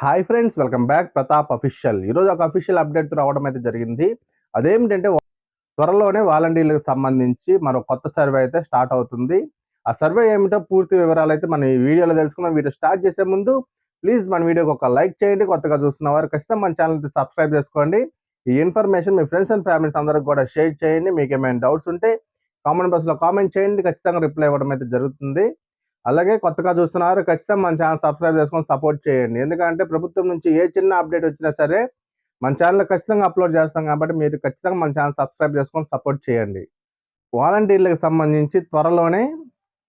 Hi friends welcome back Pratap official ఈరోజు ఒక official update రావడం అయితే జరిగింది. అదేమిటంటే త్వరలోనే వాలంటీర్లకు సంబంధించి మరో కొత్త సర్వే అయితే స్టార్ట్ అవుతుంది. ఆ సర్వే ఏమిటో పూర్తి వివరాలు అయితే మనం ఈ వీడియోలో తెలుసుకుందాం. వీడియో స్టార్ట్ చేసే ముందు ప్లీజ్ మన వీడియోకి ఒక లైక్ చేయండి. కొత్తగా చూస్తున్న వారు ఖచ్చితంగా మన ఛానల్కి సబ్స్క్రైబ్ చేసుకోండి. ఈ ఇన్ఫర్మేషన్ మీ ఫ్రెండ్స్ అండ్ ఫ్యామిలీస్ అందరికి కూడా షేర్ చేయండి. మీకు ఏమైనా డౌట్స్ ఉంటే కామెంట్ బాక్స్లో కామెంట్ చేయండి. ఖచ్చితంగా రిప్లై ఇవ్వడం అయితే జరుగుతుంది. అలాగే కొత్తగా చూస్తున్నారు ఖచ్చితంగా మన ఛానల్ సబ్స్క్రైబ్ చేసుకొని సపోర్ట్ చేయండి. ఎందుకంటే ప్రభుత్వం నుంచి ఏ చిన్న అప్డేట్ వచ్చినా సరే మన ఛానల్ ఖచ్చితంగా అప్లోడ్ చేస్తాం కాబట్టి మీరు ఖచ్చితంగా మన ఛానల్ సబ్స్క్రైబ్ చేసుకొని సపోర్ట్ చేయండి. వాలంటీర్లకు సంబంధించి త్వరలోనే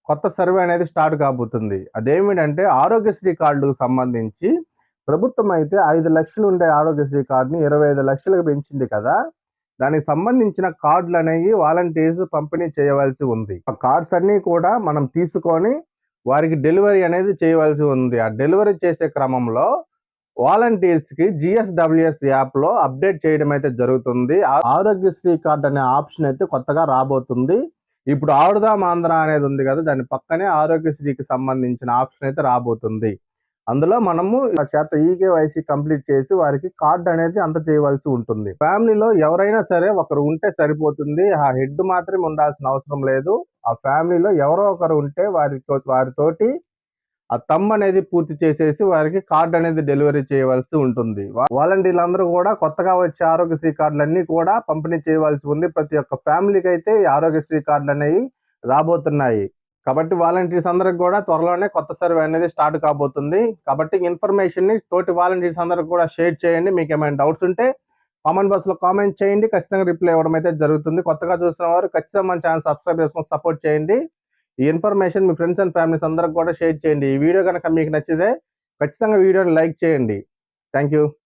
కొత్త సర్వే అనేది స్టార్ట్ కాబోతుంది. అదేమిటంటే ఆరోగ్యశ్రీ కార్డుకు సంబంధించి ప్రభుత్వం అయితే ఐదు లక్షలు ఉండే ఆరోగ్యశ్రీ కార్డుని ఇరవై ఐదు లక్షలకు పెంచింది కదా. దానికి సంబంధించిన కార్డులు అనేవి వాలంటీర్స్ పంపిణీ చేయవలసి ఉంది. ఆ కార్డ్స్ అన్నీ కూడా మనం తీసుకొని వారికి డెలివరీ అనేది చేయవలసి ఉంది. ఆ డెలివరీ చేసే క్రమంలో వాలంటీర్స్కి జిఎస్డబ్ల్యూఎస్ యాప్లో అప్డేట్ చేయడం అయితే జరుగుతుంది. ఆరోగ్యశ్రీ కార్డ్ అనే ఆప్షన్ అయితే కొత్తగా రాబోతుంది. ఇప్పుడు ఆడుదాం ఆంధ్ర అనేది ఉంది కదా దాని పక్కనే ఆరోగ్యశ్రీకి సంబంధించిన ఆప్షన్ అయితే రాబోతుంది. అందులో మనము చేత ఈకేవైసీ కంప్లీట్ చేసి వారికి కార్డ్ అనేది అంత చేయవలసి ఉంటుంది. ఫ్యామిలీలో ఎవరైనా సరే ఒకరు ఉంటే సరిపోతుంది. ఆ హెడ్ మాత్రమే ఉండాల్సిన అవసరం లేదు. ఆ ఫ్యామిలీలో ఎవరో ఒకరు ఉంటే వారి వారితోటి ఆ తమ్ అనేది పూర్తి చేసేసి వారికి కార్డు అనేది డెలివరీ చేయవలసి ఉంటుంది. వాలంటీర్లందరూ కూడా కొత్తగా వచ్చే ఆరోగ్యశ్రీ కార్డులన్నీ కూడా పంపిణీ చేయవలసి ఉంది. ప్రతి ఒక్క ఫ్యామిలీకి అయితే ఈ ఆరోగ్యశ్రీ కార్డులు అనేవి రాబోతున్నాయి. కాబట్టి వాలంటీర్స్ అందరికి కూడా త్వరలోనే కొత్త సర్వే అనేది స్టార్ట్ కాబోతుంది. కాబట్టి ఇన్ఫర్మేషన్ని తోటి వాలంటీర్స్ అందరికి కూడా షేర్ చేయండి. మీకు ఏమైనా డౌట్స్ ఉంటే కామెంట్ బాక్స్లో కామెంట్ చేయండి. ఖచ్చితంగా రిప్లై ఇవ్వడం అయితే జరుగుతుంది. కొత్తగా చూసిన వారు ఖచ్చితంగా మన ఛానల్ సబ్స్క్రైబ్ చేసుకొని సపోర్ట్ చేయండి. ఈ ఇన్ఫర్మేషన్ మీ ఫ్రెండ్స్ అండ్ ఫ్యామిలీస్ అందరికి కూడా షేర్ చేయండి. ఈ వీడియో కనుక మీకు నచ్చితే ఖచ్చితంగా వీడియోని లైక్ చేయండి. Thank you